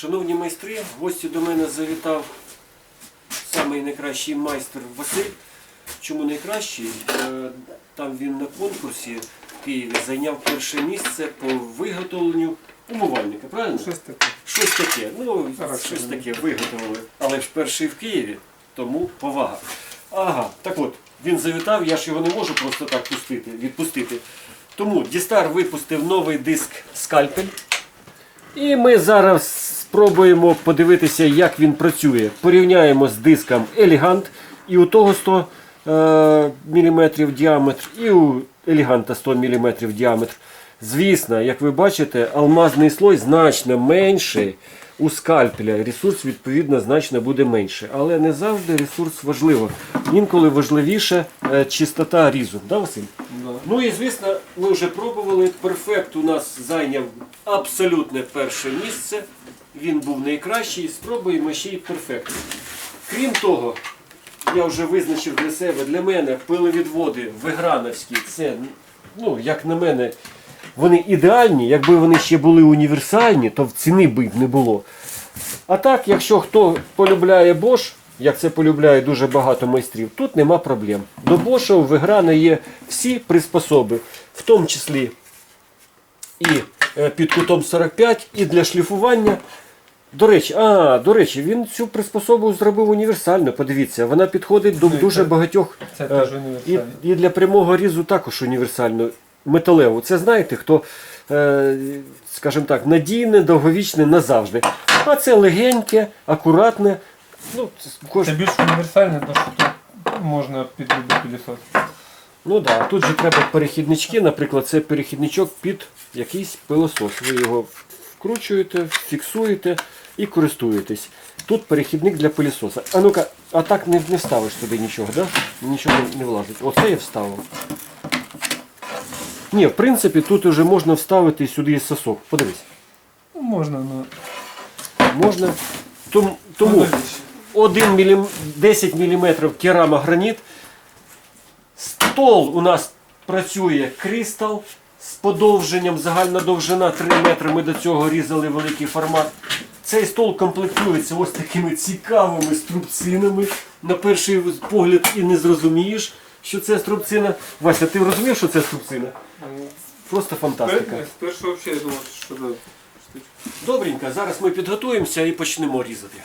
Шановні майстри, в гості до мене завітав самий найкращий майстер Василь. Чому найкращий? Е, Там він на конкурсі в Києві зайняв перше місце по виготовленню умивальника, правильно? Щось таке. Щось таке. Ну, Хорошо. щось таке виготовили. Але ж перший в Києві, тому повага. Ага, так от, він завітав, я ж його не можу просто так пустити, відпустити. Тому Дістар випустив новий диск Скальпель. І ми зараз спробуємо подивитися, як він працює. Порівняємо з диском Елігант. І у того 100 е, мм діаметр, і у Еліганта 100 мм діаметр. Звісно, як ви бачите, алмазний слой значно менший у скальпеля. Ресурс, відповідно, значно буде менше. Але не завжди ресурс важливо. Інколи важливіше е, чистота різу. Да, Василь? Да. Ну і звісно, ми вже пробували. Перфект у нас зайняв абсолютне перше місце. Він був найкращий. Спробуємо ще й перфект. Крім того, я вже визначив для себе, для мене пиловідводи виграновські, це, ну, як на мене, вони ідеальні. Якби вони ще були універсальні, то в ціни би не було. А так, якщо хто полюбляє Bosch, як це полюбляє дуже багато майстрів, тут нема проблем. До Bosch у Виграна є всі приспособи, в тому числі і е, під кутом 45, і для шліфування. До речі, а, до речі, він цю приспособу зробив універсально. Подивіться, вона підходить до дуже багатьох. Це е, теж і, універсально. і для прямого різу також універсально. Металеву. Це знаєте, хто, е, скажімо так, надійне, довговічне назавжди. А це легеньке, акуратне. Ну, це, кож... Це більш універсальне, тому що тут можна під любий пилісос. ну да. Тут же треба перехіднички, наприклад, це перехідничок під якийсь пилосос. Ви його вкручуєте, фіксуєте і користуєтесь. Тут перехідник для пилісоса. А ну-ка, а так не, не вставиш туди нічого, да? Нічого не, влазить. Оце я вставив. Ні, в принципі, тут вже можна вставити сюди сосок. Подивись. Ну, можна, ну. Можна. Тому, тому 1 мілім... 10 мм керамограніт. Стол у нас працює кристал з подовженням, загальна довжина 3 метри. Ми до цього різали великий формат. Цей стол комплектується ось такими цікавими струбцинами. На перший погляд і не зрозумієш, що це струбцина. Вася, ти розумієш, що це струбцина? Просто фантастика. Спершу взагалі думав, що це. Добренько, зараз ми підготуємося і почнемо різати.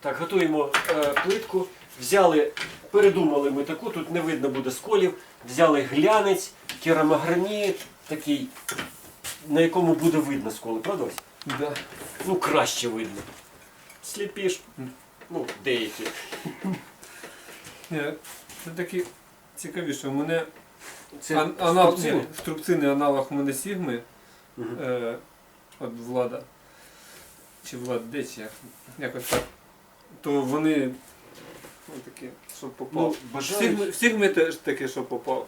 Так, готуємо е, плитку. Взяли, передумали ми таку, тут не видно буде сколів. Взяли глянець, керамограніт, такий, на якому буде видно сколи, правда? Вась? Да. Ну, краще видно. Сліпіш, ну, деякі. Ні, Це такі цікавіше. У мене Це ан- аналог, струбцини. ні, струбцини аналог у мене Сігми. Мгм. Е, от влада. Чи влад десь як. Якось так. То вони ну, такі, щоб попав. Ну, в бажають- Сігми, в Сігми теж таке, що попав.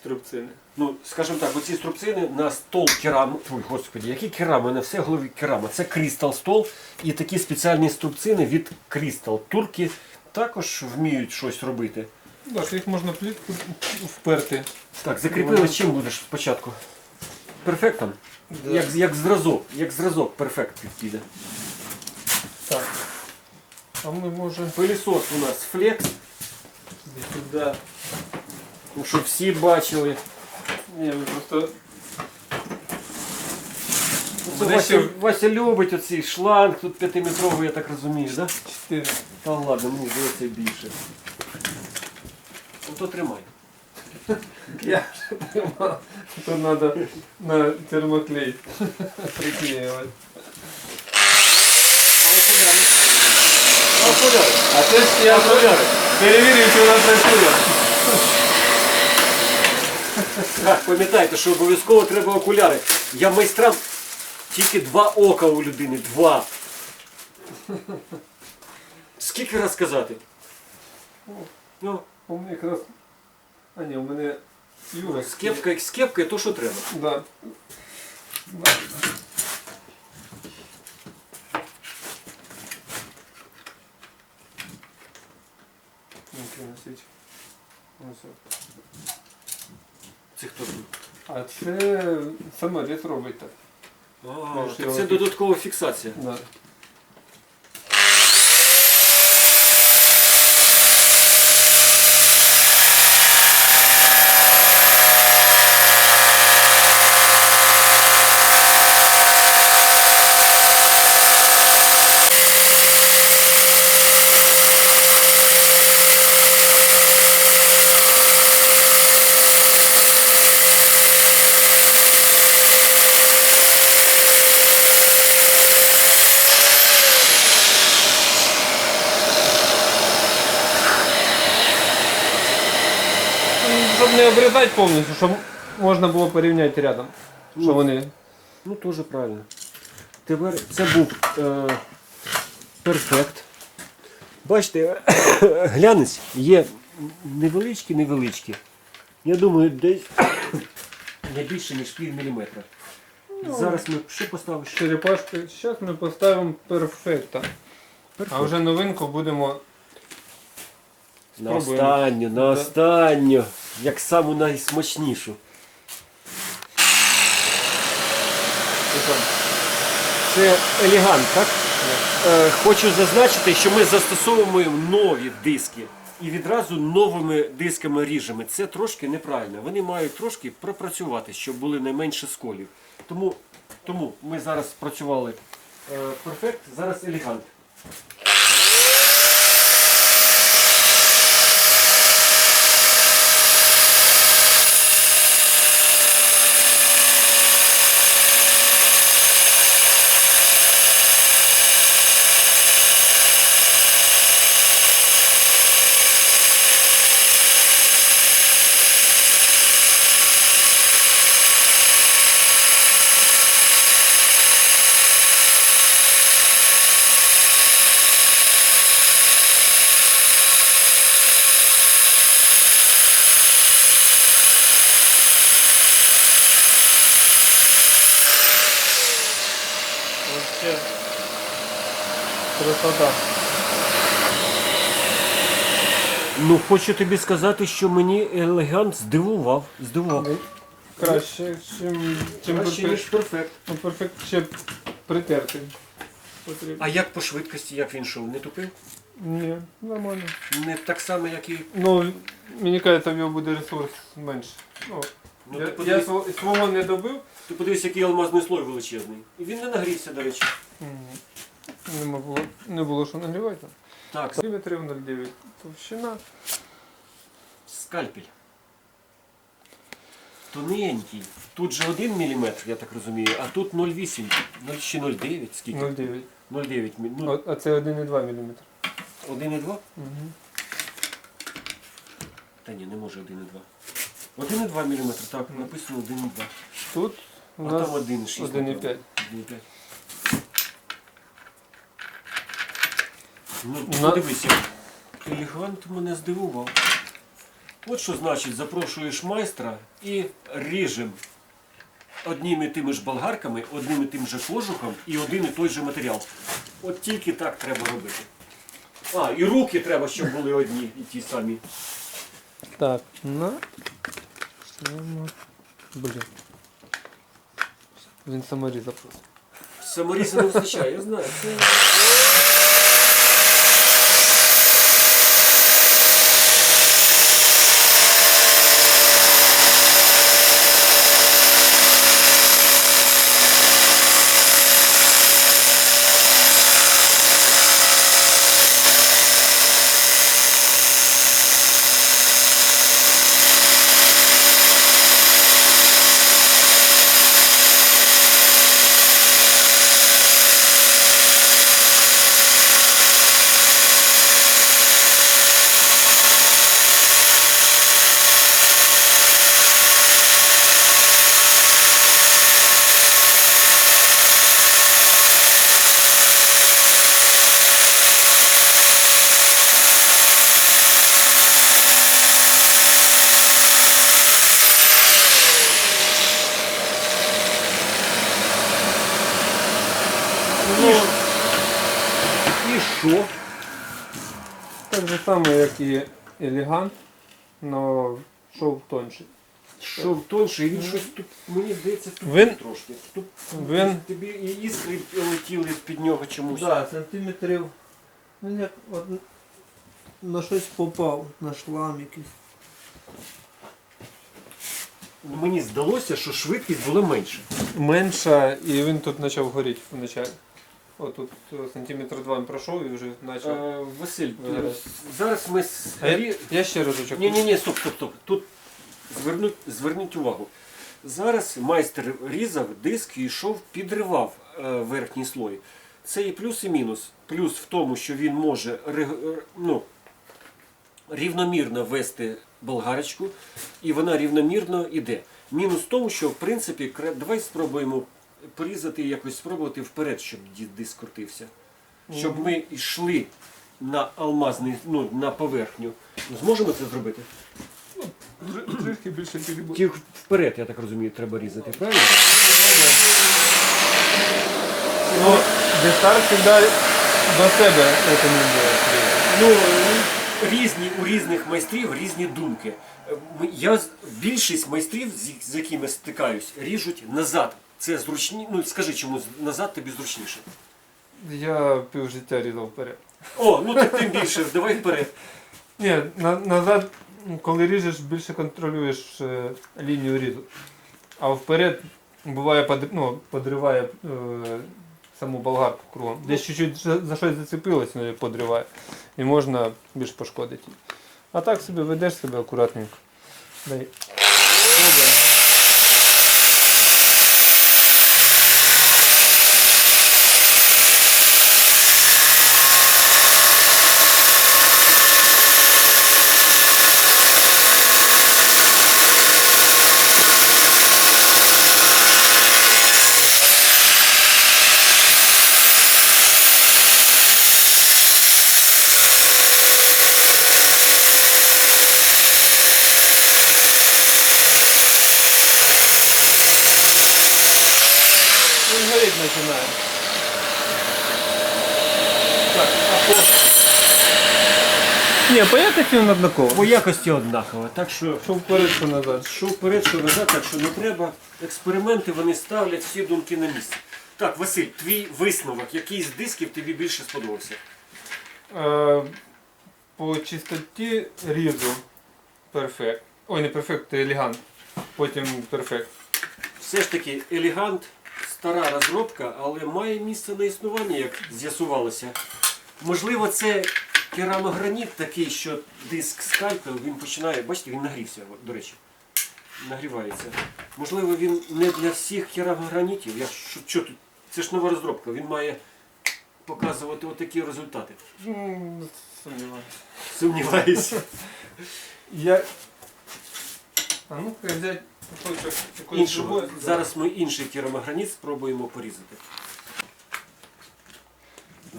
Струбцини. Ну, скажімо так, оці струбцини на стол керам. Ой, господи, які керам? У мене все в голові керама. Це крістал стол і такі спеціальні струбцини від крістал. Турки також вміють щось робити. Так, їх можна плітку вперти. Так, закріпили чим будеш спочатку? Перфектом? Як, як зразок, як зразок перфект підійде. Так. А ми може Пилісос у нас флекс, сюди. ну, щоб всі бачили. Ні, ви просто. Це Буде Вася, ще Вася любить оцей шланг, тут п'ятиметровий, я так розумію, да? 4. Та ладно, мені здається більше. Ну то тримай. Я тримав. Тут треба на термоклей Приклеювати. А це ж я перевірив, чи вона працює. Так, пам'ятайте, що обов'язково треба окуляри. Я майстрам тільки два ока у людини. Два. Скільки раз сказати? Ну, У мене якраз. А ні, у мене Юра. з кепкою, з кепкою то що треба. Да. Ну, От. Це хто? А це саморіз робить так. А, Можеш так його це додаткова фіксація. Да. Ну, Щоб не обрізати повністю, щоб можна було порівняти рядом. Що Ну. вони. Ну, теж правильно. Тепер це був е, перфект. Бачите, глянець є невеличкі, невеличкі. Я думаю, десь не більше, ніж пів міліметра. Зараз ми що поставимо? Черепашки. Зараз ми поставимо перфекта. А вже новинку будемо. На спробуємо. останню, на останню. Як саму найсмачнішу. Це елегант, так? Е, хочу зазначити, що ми застосовуємо нові диски і відразу новими дисками ріжемо. Це трошки неправильно. Вони мають трошки пропрацювати, щоб були найменше сколів. Тому, тому ми зараз працювали е, перфект, зараз елегант. Ну, хочу тобі сказати, що мені елегант здивував. Здивував. Краще, чим, чим Краще, перфект. ніж перфект. Ну, перфект ще притертий. Потрібно. А як по швидкості, як він йшов? Не тупив? Ні, нормально. Не так само, як і. Ну, мені кажеться, в нього буде ресурс менше. Ну, Ну, я, ти, я подивись, свого не добив. ти подивись, який алмазний слой величезний. І він не нагрівся, до речі. Не було, не було що нагрівати. Так, Сантиметрів 0,9 товщина. скальпель. Тоненький. Тут же 1 мм, я так розумію, а тут 0,8, 0 чи 0,9, скільки? 0,9. 0,9 мі- ну, А, а це 1,2 мм. 1,2? Угу. Та ні, не може 1,2. 1,2 мм, так, написано 1,2. Тут у А нас там 1,6. 1,5. 1,5. Ну, подивись, як елегант мене здивував. От що значить, запрошуєш майстра і ріжем одніми тими ж болгарками, одним і тим же кожухом і один і той же матеріал. От тільки так треба робити. А, і руки треба, щоб були одні і ті самі. Так, на. Блін. Він саморізав просто. Саморіза не вистачає, я знаю. Це... Ну, І що? так же само, як і елегант, но шов тонший. йшов тонше, і він щось тут, мені здається, тут Він- трошки. Тут він- тобі і іскри летіли під нього чомусь. Да, сантиметрів. Ну як от, на щось попав, на шлам якийсь. Мені здалося, що швидкість була менша. Менша, і він тут почав горіти вначалі. Отут е, сантиметр два він пройшов і вже почав. Е, Василь, Зараз. е, зараз ми з А я, я ще разочок. Ні, ні, ні, стоп, стоп, стоп. Тут звернуть, зверніть увагу. Зараз майстер різав диск і йшов, підривав е, верхній слой. Це і плюс, і мінус. Плюс в тому, що він може рег- р- ну, рівномірно вести болгарочку, і вона рівномірно йде. Мінус в тому, що в принципі, кра- давай спробуємо порізати і якось спробувати вперед, щоб ді- диск крутився. Щоб ми йшли на алмазний, ну, на поверхню. Зможемо це зробити? Тр- Трішки більше підібу. Ті вперед, я так розумію, треба різати, правильно? Ну, дистар завжди до себе рекомендує. Ну, різні, у різних майстрів різні думки. Е, Я, з- більшість майстрів, з, з якими стикаюсь, ріжуть назад. Це зручні. Ну скажи, чому назад тобі зручніше. Я пів життя різав вперед. О, ну так тим більше, давай вперед. Ні, на, назад, коли ріжеш, більше контролюєш е, лінію різу. А вперед буває под, ну, подриває е, саму болгарку кругом. Десь чуть-чуть за, за щось зацепилось, ну і подриває. І можна більш пошкодити. А так собі ведеш себе акуратненько. Дай. Він горіть починає. Так, а по, Ні, по якості він однаково. по якості однаково. Так що Що вперед, що назад. що вперед, що назад, так що не треба. Експерименти вони ставлять всі думки на місце. Так, Василь, твій висновок, який з дисків тобі більше сподобався? Е, по чистоті різу перфект. Ой, не перфект, а елегант. Потім перфект. Все ж таки елегант, стара розробка, але має місце на існування, як з'ясувалося. Можливо, це керамограніт такий, що диск скальпел, він починає, бачите, він нагрівся, до речі. Нагрівається. Можливо, він не для всіх керамогранітів. Я, що, що тут? Це ж нова розробка, він має показувати отакі результати. Сумніваюся. Сумніваюся. Я. А ну-ка якоїсь Іншого. Зараз ми інший керамограніт спробуємо порізати.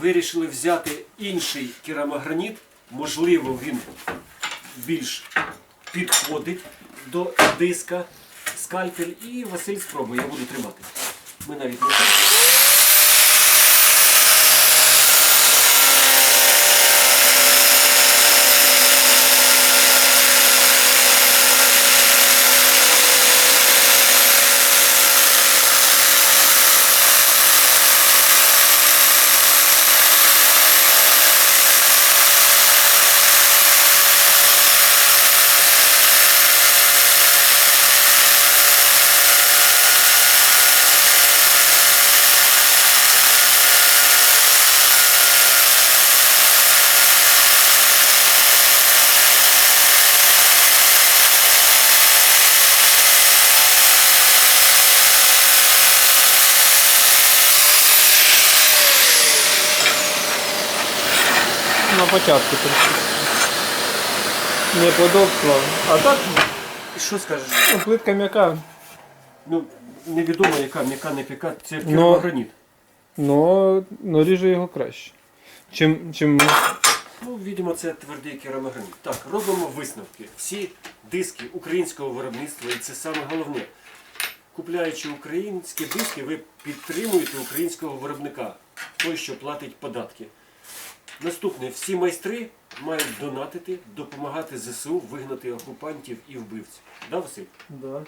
Вирішили взяти інший керамограніт. Можливо, він більш підходить до диска, скальпель. І Василь спробує, я буду тримати. Ми навіть не початку. Неподобство. А так, Що скажеш? ну, плитка м'яка. Ну, невідомо, яка м'яка не піка, це. Но, но ріже його краще. Чим, чим Ну, видимо, це твердий керамограніт. Так, робимо висновки. Всі диски українського виробництва, і це саме головне. Купляючи українські диски, ви підтримуєте українського виробника, той, що платить податки. Наступне, всі майстри мають донатити, допомагати ЗСУ вигнати окупантів і вбивців. Да, Василь? Да.